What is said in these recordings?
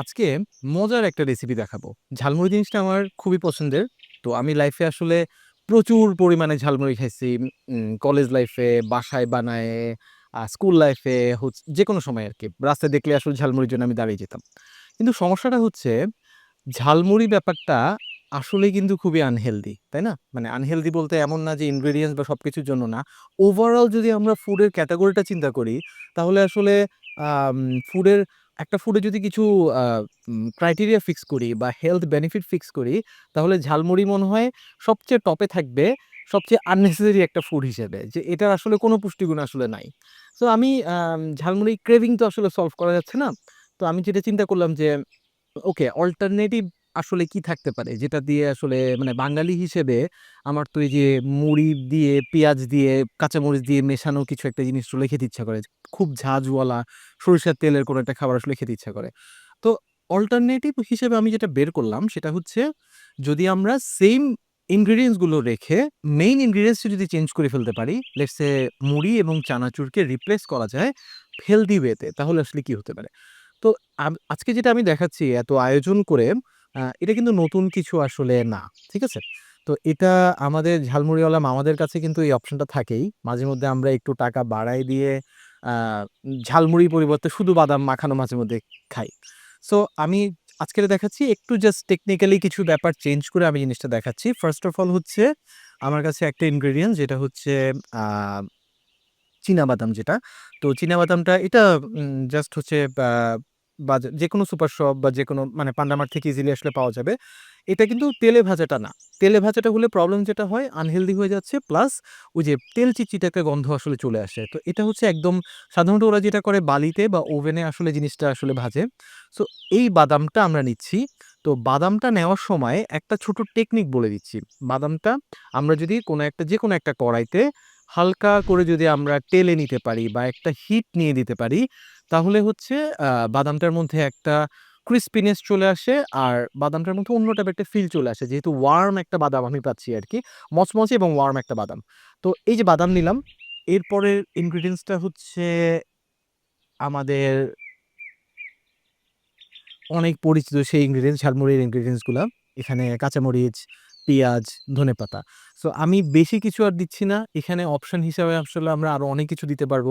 আজকে মজার একটা রেসিপি দেখাবো। ঝালমুড়ি জিনিসটা আমার খুবই পছন্দের। তো আমি লাইফে আসলে প্রচুর পরিমাণে ঝালমুড়ি খাইছি। কলেজ লাইফে, বাসায় বানায় স্কুল লাইফে হচ্ছে যে কোনো সময় আর কি রাস্তায় দেখলে আসলে ঝালমুড়ির জন্য আমি দাঁড়িয়ে যেতাম। কিন্তু সমস্যাটা হচ্ছে ঝালমুড়ি ব্যাপারটা আসলেই কিন্তু খুবই আনহেলদি, তাই না? মানে আনহেলদি বলতে এমন না যে ইনগ্রেডিয়েন্টস বা সব কিছুর জন্য না। ওভারঅল যদি আমরা ফুডের ক্যাটাগরিটা চিন্তা করি, তাহলে আসলে ফুডের একটা ফুডে যদি কিছু ক্রাইটেরিয়া ফিক্স করি বা হেলথ বেনিফিট ফিক্স করি, তাহলে ঝালমুড়ি মনে হয় সবচেয়ে টপে থাকবে, সবচেয়ে আননেসেসারি একটা ফুড হিসেবে। যে এটার আসলে কোনো পুষ্টিগুণ আসলে নাই। সো আম ঝালমুড়ি ক্রেভিং তো আসলে সলভ করা যাচ্ছে না। তো আমি যেটা চিন্তা করলাম যে ওকে অল্টারনেটিভ আসলে কি থাকতে পারে? যেটা দিয়ে আসলে মানে বাঙালি হিসেবে আমার তো এই যে মুড়ি দিয়ে, পেঁয়াজ দিয়ে, কাঁচামরিচ দিয়ে মেশানো কিছু একটা জিনিস আসলে খেতে ইচ্ছা করে। খুব ঝাঁঝওয়ালা সরিষার তেলের কোনো একটা খাবার আসলে খেতে ইচ্ছা করে। তো অল্টারনেটিভ হিসেবে আমি যেটা বের করলাম সেটা হচ্ছে যদি আমরা সেম ইনগ্রিডিয়েন্টসগুলো রেখে মেইন ইনগ্রিডিয়েন্টস যদি চেঞ্জ করে ফেলতে পারি, লেটস মুড়ি এবং চানাচুরকে রিপ্লেস করা যায় হেলথি ওয়েতে তাহলে আসলে কি হতে পারে? তো আজকে যেটা আমি দেখাচ্ছি এত আয়োজন করে এটা কিন্তু নতুন কিছু আসলে না। ঠিক আছে? তো এটা আমাদের ঝালমুড়িওয়ালা মামাদের কাছে কিন্তু এই অপশনটা থাকেই। মাঝেমধ্যে আমরা একটু টাকা বাড়ায় দিয়ে, আ ঝালমুড়ির পরিবর্তে শুধু বাদাম মাখানো মাঝেমধ্যে খাই। সো আমি আজকের দেখাচ্ছি একটু জাস্ট টেকনিক্যালি কিছু ব্যাপার চেঞ্জ করে আমি জিনিসটা দেখাচ্ছি। ফার্স্ট অফ অল হচ্ছে আমার কাছে একটা ইনগ্রিডিয়েন্ট যেটা হচ্ছে, আ চীনাবাদাম যেটা। তো চীনাবাদামটা এটা জাস্ট হচ্ছে বাজা যেকোনো সুপার শপ বা যে কোনো মানে পান্ডামার থেকে ইজিলি আসলে পাওয়া যাবে। এটা কিন্তু তেলে ভাজাটা না। তেলে ভাজাটা হলে প্রবলেম যেটা হয় আনহেলদি হয়ে যাচ্ছে প্লাস ওই যে তেল চিটচিটে একটা গন্ধ আসলে চলে আসে। তো এটা হচ্ছে একদম সাধারণত ওরা যেটা করে বালিতে বা ওভেনে আসলে জিনিসটা আসলে ভাজে। সো এই বাদামটা আমরা নিচ্ছি। তো বাদামটা নেওয়ার সময় একটা ছোট টেকনিক বলে দিচ্ছি। বাদামটা আমরা যদি কোনো একটা যে কোনো একটা কড়াইতে হালকা করে যদি আমরা টেলে নিতে পারি বা একটা হিট নিয়ে দিতে পারি, তাহলে হচ্ছে বাদামটার মধ্যে একটা ক্রিসপিনেস চলে আসে আর বাদামটার মধ্যে অন্য টাইপের একটা ফিল চলে আসে। যেহেতু ওয়ার্ম একটা বাদাম আমি পাচ্ছি আর কি মচমচে এবং ওয়ার্ম একটা বাদাম। তো এই যে বাদাম নিলাম, এরপরের ইনগ্রিডিয়েন্টসটা হচ্ছে আমাদের অনেক পরিচিত সেই ইনগ্রিডিয়েন্টস ঝালমুড়ির ইনগ্রিডিয়েন্টসগুলা। এখানে কাঁচামরিচ, পেঁয়াজ, ধনেপাতা। সো আমি বেশি কিছু আর দিচ্ছি না। এখানে অপশন হিসাবে আসলে আমরা আরও অনেক কিছু দিতে পারব।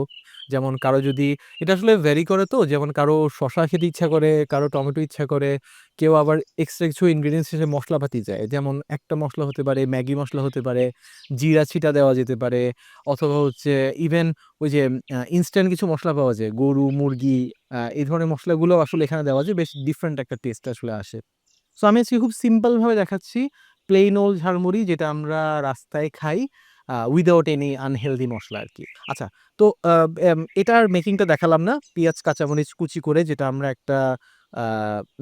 যেমন কারও যদি এটা আসলে ভ্যারি করে তো যেমন কারও শসা খেতে ইচ্ছা করে, কারও টমেটো ইচ্ছা করে, কেউ আবার এক্সট্রা কিছু ইনগ্রিডিয়েন্টস হিসেবে মসলাপাতি যায় যেমন একটা মশলা হতে পারে, ম্যাগি মশলা হতে পারে, জিরা ছিটা দেওয়া যেতে পারে অথবা হচ্ছে ইভেন ওই যে ইনস্ট্যান্ট কিছু মশলা পাওয়া যায়। গরু, মুরগি এই ধরনের মসলাগুলোও আসলে এখানে দেওয়া যায়। বেশ ডিফারেন্ট একটা টেস্ট আসলে আসে। সো আমি আজকে খুব সিম্পলভাবে দেখাচ্ছি। প্লেইন ওল ঝালমুড়ি যেটা আমরা রাস্তায় খাই উইদাউট এনি আনহেলদি মশলা আর কি আচ্ছা তো এটার মেকিংটা দেখালাম না। পেঁয়াজ, কাঁচামরিচ কুচি করে যেটা আমরা একটা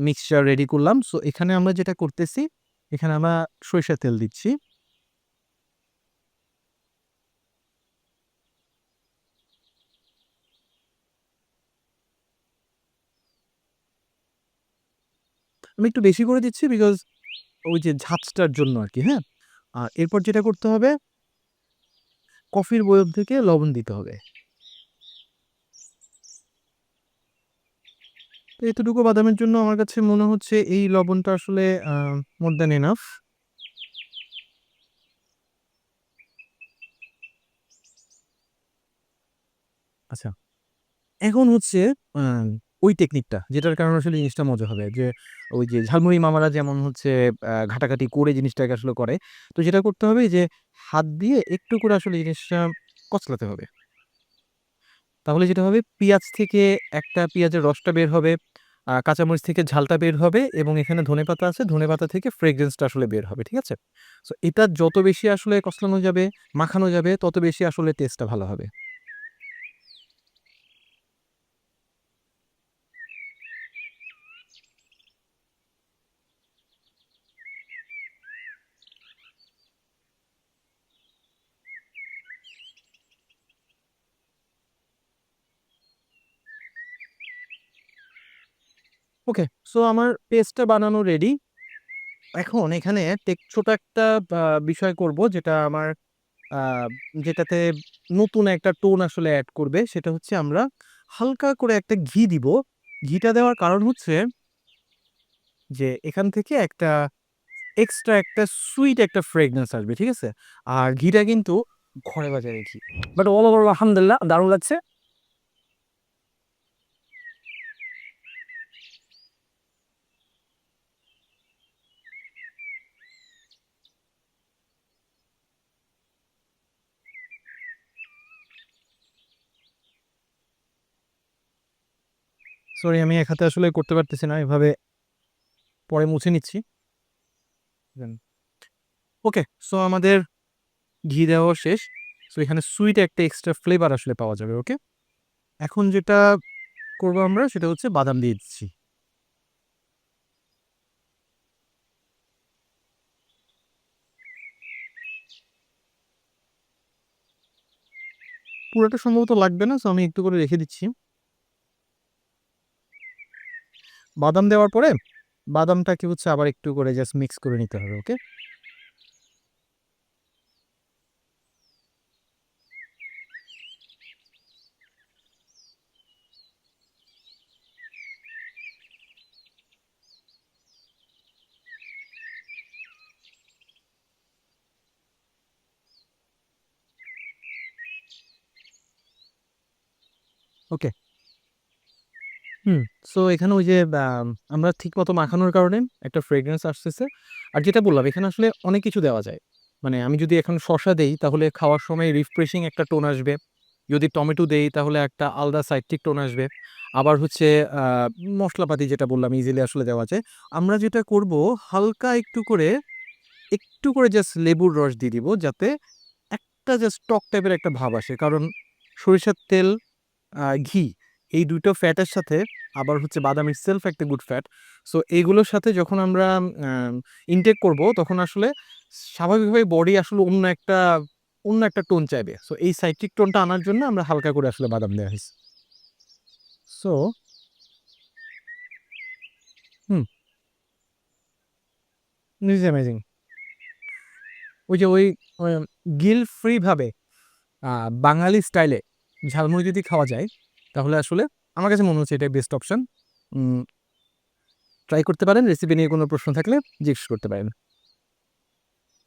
মিক্সচার রেডি করলাম। সো এখানে আমরা যেটা করতেছি, এখানে আমরা সরিষার তেল দিচ্ছি। আমি একটু বেশি করে দিচ্ছি বিকজ ওই যে ঝাঁঝটার জন্য আরকি, হ্যাঁ? আর এরপর যেটা করতে হবে কফির বয়ম থেকে লবণ দিতে হবে। তো এতটুকু বাদামের জন্য আমার কাছে মনে হচ্ছে এই লবণটা আসলে মোর দ্যান এনাফ। আচ্ছা। এখন হচ্ছে ওই টেকনিকটা যেটার কারণে আসলে জিনিসটা মজা হবে। যে ওই যে ঝালমুড়ি মামারা যেমন হচ্ছে ঘাটাঘাটি করে জিনিসটাকে আসলে করে। তো যেটা করতে হবে যে হাত দিয়ে একটু করে আসলে জিনিসটা কচলাতে হবে। তাহলে যেটা হবে পেঁয়াজ থেকে একটা পেঁয়াজের রসটা বের হবে, কাঁচামরিচ থেকে ঝালটা বের হবে এবং এখানে ধনেপাতা আছে, ধনেপাতা থেকে ফ্রেগ্রেন্স টা আসলে বের হবে। ঠিক আছে? সো এটা যত বেশি আসলে কচলানো যাবে, মাখানো যাবে তত বেশি আসলে টেস্টটা ভালো হবে। ওকে। সো আমার পেস্টটা বানানো রেডি। এখন এখানে টেক, ছোট একটা বিষয় করব যেটা আমার যেটাতে নতুন একটা টোন আসলে অ্যাড করবে। সেটা হচ্ছে আমরা হালকা করে একটা ঘি দিব। ঘিটা দেওয়ার কারণ হচ্ছে যে এখান থেকে একটা এক্সট্রা একটা সুইট একটা ফ্রেগনেন্স আসবে, ঠিক আছে আর ঘিটা কিন্তু ঘরে বাজারে ঘি বাট ওভারঅল আলহামদুলিল্লাহ, দারুণ লাগছে সরি আমি এক হাতে আসলে করতে পারতেছি না, এভাবে পরে মুছে নিচ্ছি। ওকে সো আমাদের ঘি দেওয়া শেষ। সো এখানে সুইট একটা এক্সট্রা ফ্লেভার আসলে পাওয়া যাবে ওকে এখন যেটা করব আমরা, সেটা হচ্ছে বাদাম দিয়ে দিচ্ছি। পুরোটা সম্ভবত লাগবে না সো আমি একটু করে রেখে দিচ্ছি। বাদাম দেওয়ার পরে বাদামটাকে হচ্ছে আবার একটু করে জাস্ট মিক্স করে নিতে হবে ওকে ওকে হুম সো এখানে ওই যে আম, আমরা ঠিক মতো মাখানোর কারণে একটা ফ্রেগরেন্স আসতেছে। আর যেটা বললাম এখানে আসলে অনেক কিছু দেওয়া যায়। মানে আমি যদি এখন শসা দেই তাহলে খাওয়ার সময় রিফ্রেশিং একটা টোন আসবে। যদি টমেটো দেই তাহলে একটা আলাদা সাইট্রিক টোন আসবে। আবার হচ্ছে মশলাপাতি যেটা বললাম ইজিলি আসলে দেওয়া যায়। আমরা যেটা করব হালকা একটু করে একটু করে জাস্ট লেবুর রস দিয়ে দিব যাতে একটা জাস্ট টক টাইপের একটা ভাব আসে। কারণ সরিষার তেল ঘি এই দুটো ফ্যাটের সাথে আবার হচ্ছে বাদাম ইটসেলফ একটা গুড ফ্যাট সো এইগুলোর সাথে যখন আমরা ইনটেক করব, তখন আসলে স্বাভাবিকভাবে বডি আসলে অন্য একটা অন্য একটা টোন চাইবে। সো এই সাইট্রিক টোনটা আনার জন্য আমরা হালকা করে আসলে বাদাম দেওয়া হয়েছে। So hmm. ইজ অ্যামেজিং ওই যে ওই গিল ফ্রিভাবে বাঙালি স্টাইলে ঝালমুড়ি যদি খাওয়া যায় তাহলে আসলে আমার কাছে মনে হচ্ছে এটাই বেস্ট অপশান ট্রাই করতে পারেন রেসিপি নিয়ে কোনো প্রশ্ন থাকলে জিজ্ঞেস করতে পারেন।